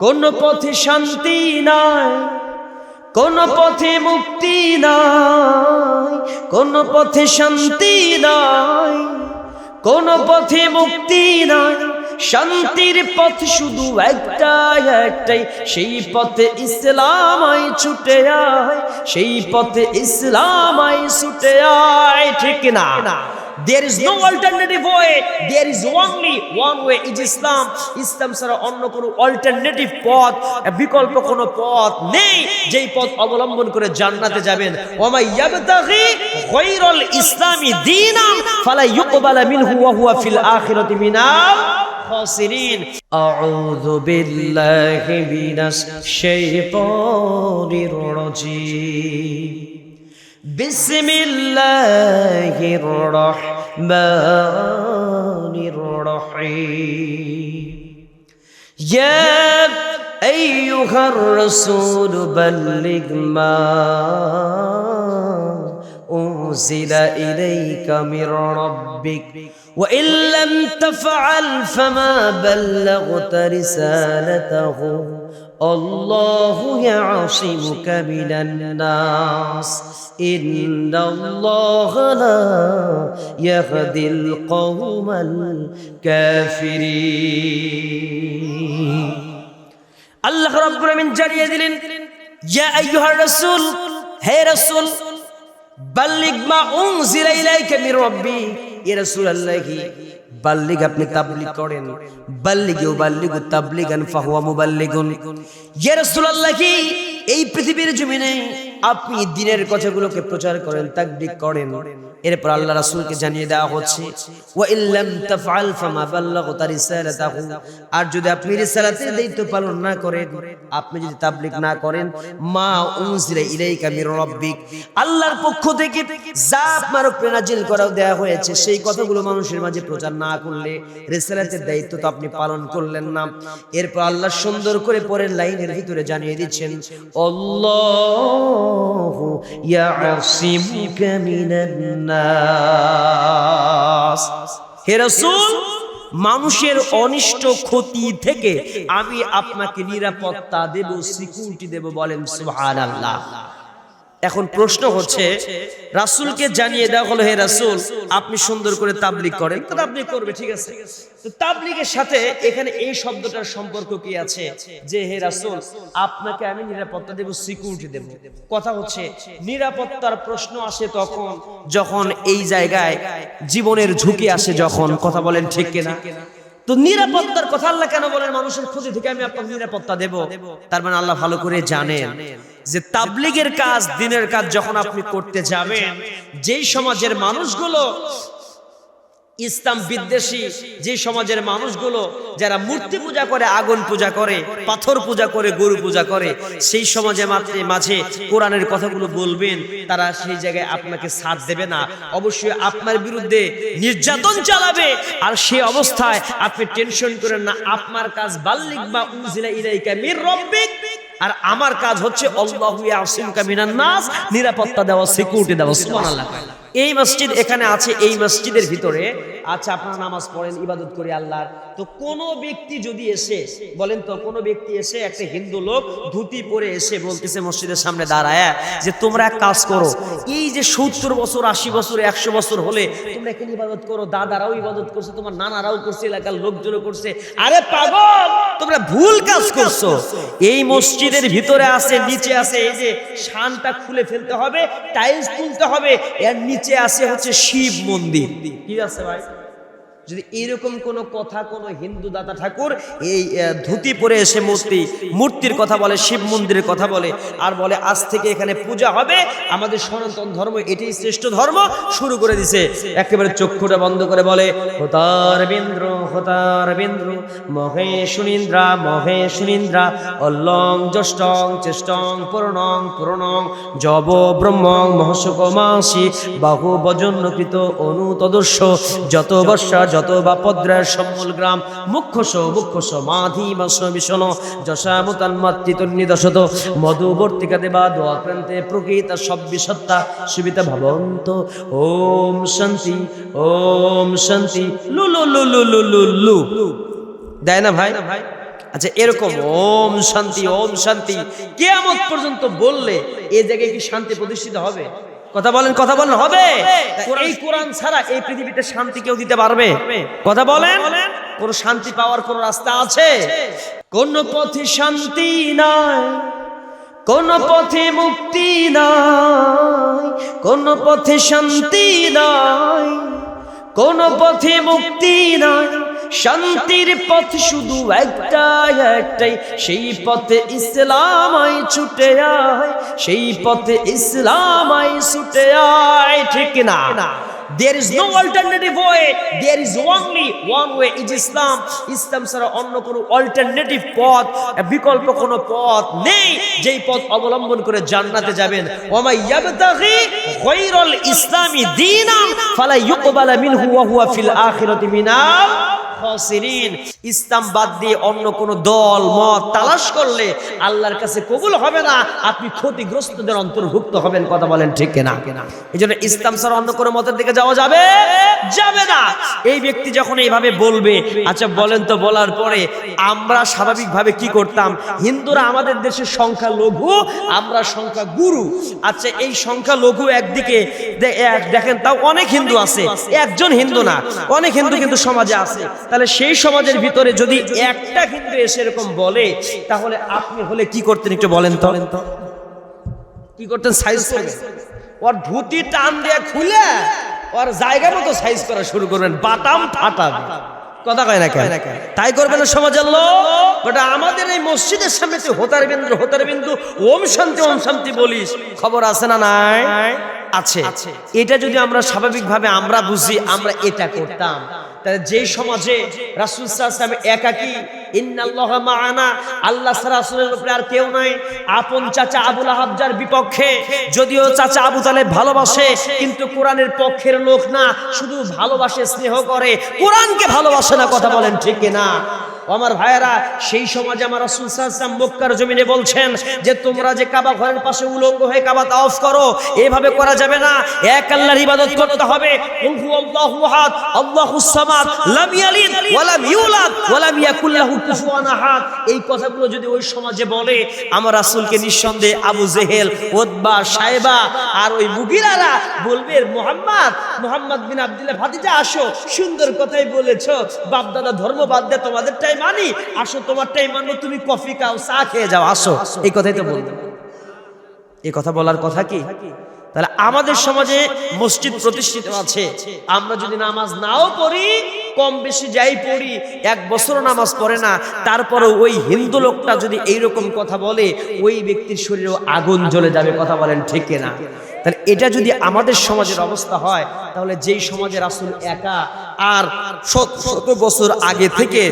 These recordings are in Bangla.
কোন পথে শান্তি নাই, কোন পথে মুক্তি নাই, কোন পথে শান্তি নাই, কোন পথে মুক্তি নাই। শান্তির পথ শুধু একটাই একটাই, সেই পথে ইসলাম আই ছুটে আয়, সেই পথে ইসলাম আই ছুটে আয়, ঠিক না? There is no alternative way. There is only one way. It is Islam. ইসলাম ছাড়া অন্য কোনো অল্টারনেটিভ পথ বিকল্প কোনো পথ নেই যেই পথ অবলম্বন করে জান্নাতে যাবেন ওমা ইয়াবতাগি গায়রাল ইসলামি দীনান ফালা ইউকবালা মিনহু ওয়া হুয়া ফিল আখিরাতি মিনাল خاسرين أعوذ بالله من الشيطان الرجيم بسم الله الرحمن الرحيم. يا أيها الرسول بلغ ما أنزل إليك من ربك. وإن لم تفعل فما بلغت رسالته. الله يعصمك من الناس إن الله لا يهدي القوم الكافرين الله رب العالمين جارية دلين يا أيها الرسول هي رسول بلغ ما أنزل إليك من ربي يا رسول الله বাল্লিগ আপনি তাবলিগ করেন। বাল্লিগেও বাল্লিগ তাবলিগান ফাহুয়া মুবাল্লিগুন। ইয়া রাসূলুল্লাহ কি? এই পৃথিবীর জমিনে আপনি দিনের কথাগুলোকে প্রচার করেন, তাকবির করেন। এরপর আল্লাহ রাসূলকে জানিয়ে দেওয়া হচ্ছে ওয়া ইল্লাম তাফআল ফামা বাল্লাগতা আর যদি আপনি রিসালাতের দায়িত্ব পালন না করেন, আপনি যদি তাবলিগ না করেন, মা উনজিলা ইলাইকা মির রাব্বিক। আল্লাহর পক্ষ থেকে যা আপনার উপরে নাজিল করা দেওয়া হয়েছে, সেই কথাগুলো মানুষের মাঝে প্রচার না করলে রিসালাতের দায়িত্ব তো আপনি পালন করলেন না। এরপর আল্লাহ সুন্দর করে পরের লাইনের ভিতরে জানিয়ে দিচ্ছেন, আল্লাহু ইয়াসিমুকা من الناس. হে রাসূল, মানুষের অনিষ্ট ক্ষতি থেকে আমি আপনাকে নিরাপত্তা দেব সিকিউরিটি দেব বলেন সুবহানাল্লাহ। এখন প্রশ্ন হচ্ছে, রাসূলকে জানিয়ে দেওয়া হলো, হে রাসূল, আপনি সুন্দর করে তাবলিগ করেন। তো তাবলিগ করবে ঠিক আছে। তো তাবলিগের সাথে এখানে এই শব্দটার সম্পর্ক কি আছে? যে, হে রাসূল, আপনাকে আমি নিরাপত্তা দেব সিকিউরিটি দেব। কথা হচ্ছে, নিরাপত্তার প্রশ্ন আসে তখন, যখন এই জায়গায় জীবনের ঝুঁকি আসে যখন, কথা বলেন ঠিক কিনা? তো নিরাপত্তার কথা আল্লাহ কেন বলেন, মানুষের ক্ষতি থেকে আমি আপনাকে নিরাপত্তা দেব? তার মানে আল্লাহ ভালো করে জানেন। যে তাবলিগের কাজ, দিনের কাজ যখন আপনি করতে যাবেন, যেই সমাজের মানুষগুলো, ইসলাম বিদ্বেষী যে সমাজের মানুষগুলো যারা মূর্তি পূজা করে, আগুন পূজা করে, পাথর পূজা করে, গরু পূজা করে, সেই সমাজে মাত্রে মাঝে কোরআনের কথাগুলো বলবেন, তারা সেই জায়গায় আপনাকে সাথ দেবে না। অবশ্যই আপনার বিরুদ্ধে নির্যাতন চালাবে, আর সে অবস্থায় আপনি টেনশন করেন না, আপনার কাজ বাল্লিক বা উনজিলা ইলাইকা মির রব্বিক। আর আমার কাজ হচ্ছে নাস, নিরাপত্তা দেওয়া সিকিউরিটি দেওয়া এই মসজিদ এখানে আছে, এই মসজিদের ভিতরে আচ্ছা আপনারা নামাজ পড়েন, ইবাদত করি আল্লাহর। তো কোন ব্যক্তি যদি এসে, বলেন তো, কোন ব্যক্তি এসে একটা হিন্দু লোক ধুতি পরে এসে বলতেছে মসজিদের সামনে দাঁড়ায়, যে তোমরা এক কাজ করো, এই যে সত্তর বছর, আশি বছর, একশো বছর হলে তোমরা এখানে ইবাদত করো, দাদারাও ইবাদত করছে, তোমার নানারাও করছে, এলাকার লোকজনও করছে। আরে পাগল, তোমরা ভুল কাজ করছ। এই মসজিদের ভিতরে আছে, নিচে আছে, এই যে শানটা খুলে ফেলতে হবে, টাইলস তুলতে হবে, এর নিচে আছে হচ্ছে শিব মন্দির। কি আছে ভাই? যদি এরকম কোন কথা কোন হিন্দু দাদা ঠাকুর এই ধুতি পরে এসে মূর্তি, মূর্তির কথা বলে, শিব মন্দিরের কথা বলে, আর বলে, আজ থেকে এখানে পূজা হবে, আমাদের সনাতন ধর্ম, এটাই শ্রেষ্ঠ ধর্ম, শুরু করে দিছে। একেবারে চক্ষুটা বন্ধ করে বলে হোতার বিন্দ্র হোতার বিন্দ্র মহে সুনিন্দ্রা মহে সুনিন্দ্রা, অল্লং জ্যষ্টং চেষ্টং পুরণং পুরণং, জব ব্রহ্মং মহসুক মাসি বাহু বজন্নকৃত অনুতদস্য যত বর্ষা যত বা পদ্রার সম্মূল গ্রাম মুখ্যস মুখ্যস মাধি, মাস, মিশন যশামুতান মাতৃতন্নিদশত মধুবর্তিকা, দেবা দোয়াক্রান্তে প্রকৃত সব্বিসত্তা সুবিতা ভবন্ত। ওম শান্তি ওম শান্তি, লু লু লু লু লু লু লু। দেয় না ভাই? আচ্ছা এরকম, ওম শান্তি ওম শান্তি। কেয়ামত পর্যন্ত বললে এই জায়গায় কি শান্তি প্রতিষ্ঠিত হবে? কথা বলেন কথা বলেন হবে। এই কোরআন ছাড়া এই পৃথিবীতে শান্তি কেউ দিতে পারবে? কথা বলেন। কোন শান্তি পাওয়ার কোন রাস্তা আছে? কোন পথে শান্তি নাই কোন পথে মুক্তি নাই কোন পথে শান্তি নাই কোন পথে মুক্তি নাই। শান্তির পথ শুধু একটাই একটাই সেই পথে ইসলাম আই ছুটে আয়, সেই পথে ইসলাম আই ছুটে আয়, ঠিক না There is no alternative way. There is only one way. Is Islam. ইসলাম ছাড়া অন্য কোনো অল্টারনেটিভ পথ, বিকল্প কোনো পথ নেই যেই পথ অবলম্বন করে জান্নাতে যাবেন ওমা ইয়াবতাগি গায়রাল ইসলামি দীনান ফালা ইউকবালা মিনহু ওয়া হুয়া ফিল আখিরাতি মিনাল খাসিরিন, ইসলাম বাদ দিয়ে অন্য কোন দল, মত তালাশ করলে আল্লাহর কাছে কবুল হবে না। আপনি ক্ষতিগ্রস্তদের অন্তর্ভুক্ত হবেন, কথা বলেন ঠিক এই জন্য ইসলাম ছাড়া অন্য কোনো মতের দিকে যাওয়া যাবে? যাবে না। এই ব্যক্তি যখন এইভাবে বলবে আচ্ছা বলেন তো বলার পরে আমরা স্বাভাবিকভাবে কি করতাম? হিন্দুরা আমাদের দেশের সংখ্যা লঘু, আমরা সংখ্যা গুরু। আচ্ছা এই সংখ্যা লঘু একদিকে এক দেখেন, তাও অনেক হিন্দু আছে। একজন হিন্দু না, অনেক হিন্দু কিন্তু সমাজে আছে। তাহলে সেই সমাজের ভিতরে যদি একটা হিন্দু এসে এরকম বলে তাহলে আপনি হলে কি করতেন একটু বলেন তো? কি করতেন? সাইজ করবেন ওর ধুতি টান দিয়ে খুলে ওর জায়গা মতো সাইজ করা শুরু করবেন। বাটাম ফাটাবে। কথা কয় না কেন? তাই করবে না সমাজের লোক? ওটা আমাদের এই মসজিদের সামনে তুই হোতার বিন্দু হোতার বিন্দু ওম শান্তি ওম শান্তি বলিস। খবর আছে না নাই? আছে। এটা যদি আমরা স্বাভাবিকভাবে আমরা বুঝি আমরা এটা করতাম। তাহলে যে সমাজে রাসুল সাল্লাল্লাহু একাকি, ইন্নাল্লাহ আল্লাহ আর কেউ নাই। আপন চাচা আবুল বিপক্ষে, যদিও চাচা আবু ভালোবাসে, কিন্তু পক্ষের লোক না, শুধু ভালোবাসে, স্নেহ করে। কোরআনকে ভালোবাসে না, কথা বলেন ঠিক না আমার ভাইয়েরা, সেই সমাজে আমার রাসূল ওয়াসাল্লাম মক্কার জমিনে বলছেন যে, তোমরা যে কাবা ঘরের পাশে উলঙ্গ হয়ে কাবা তাওয়াফ করো, এভাবে করা যাবে না। এক আল্লাহর ইবাদত করতে হবে। কুল হুয়াল্লাহু আহাদ আল্লাহুস ওয়া লাম ইউলাদ ওয়া লাম ইয়াকুল লাহু কুফুয়ান এই কথাগুলো যদি ওই সমাজে বলে, আমার রাসূলকে নিঃসন্দেহে আবু জেহেল, ওতবা সাইবা আর ওই মুগিরারা বলবে, মোহাম্মদ মোহাম্মদ বিন আব্দুল্লাহ ভাতিজা, আসো। সুন্দর কথাই বলেছ। বাপ দাদা ধর্ম বাদ দিয়ে তোমাদেরটাই মানি আসো তোমারটাই মানবো, তুমি কফি খাও, চা খেয়ে যাও, আসো। এই কথাই তো বলতে এই কথা বলার কথা কি? তাহলে আমাদের সমাজে মসজিদ প্রতিষ্ঠিত আছে। আমরা যদি নামাজ নাও পড়ি, কম বেশি যাই পড়ি, এক বছর নামাজ পড়ে না তারপরে ওই হিন্দু লোকটা যদি এইরকম কথা বলে, ওই ব্যক্তির শরীরেও আগুন জ্বলে যাবে, কথা বলেন ঠিক না তাহলে এটা যদি আমাদের সমাজের অবস্থা হয়, তাহলে যেই সমাজের আসল একা, আর শত শত বছর আগে থেকে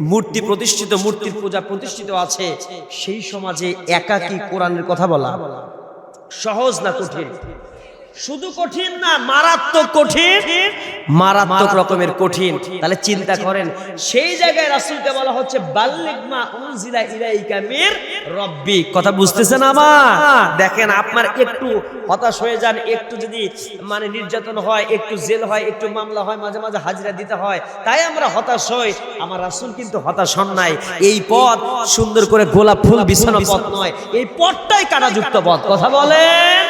মূর্তি প্রতিষ্ঠিত, মূর্তির পূজা প্রতিষ্ঠিত আছে, সেই সমাজে একাকী কোরআনের কথা বলা সহজ না কঠিন? শুধু কঠিন না মারাত্মক কঠিন। মারাত্মক রকমের কঠিন। তাহলে চিন্তা করেন সেই জায়গায় রাসূলকে বলা হচ্ছে বাল্লিগমা উনজিলা ইলাইকা মির রব্বি। কথা বুঝতেছেন আমার? দেখেন আপনার একটু হতাশ হয়ে যান একটু যদি মানে নির্যাতন হয় একটু জেল হয় একটু মামলা হয় মাঝে মাঝে হাজিরা দিতে হয় তাই আমরা হতাশ হই। আমার রাসূল কিন্তু হতাশ হন নাই। এই পথ সুন্দর করে গোলাপ ফুল বিছানো পথ নয় এই পথটাই কাটাযুক্ত পথ। কথা বলেন।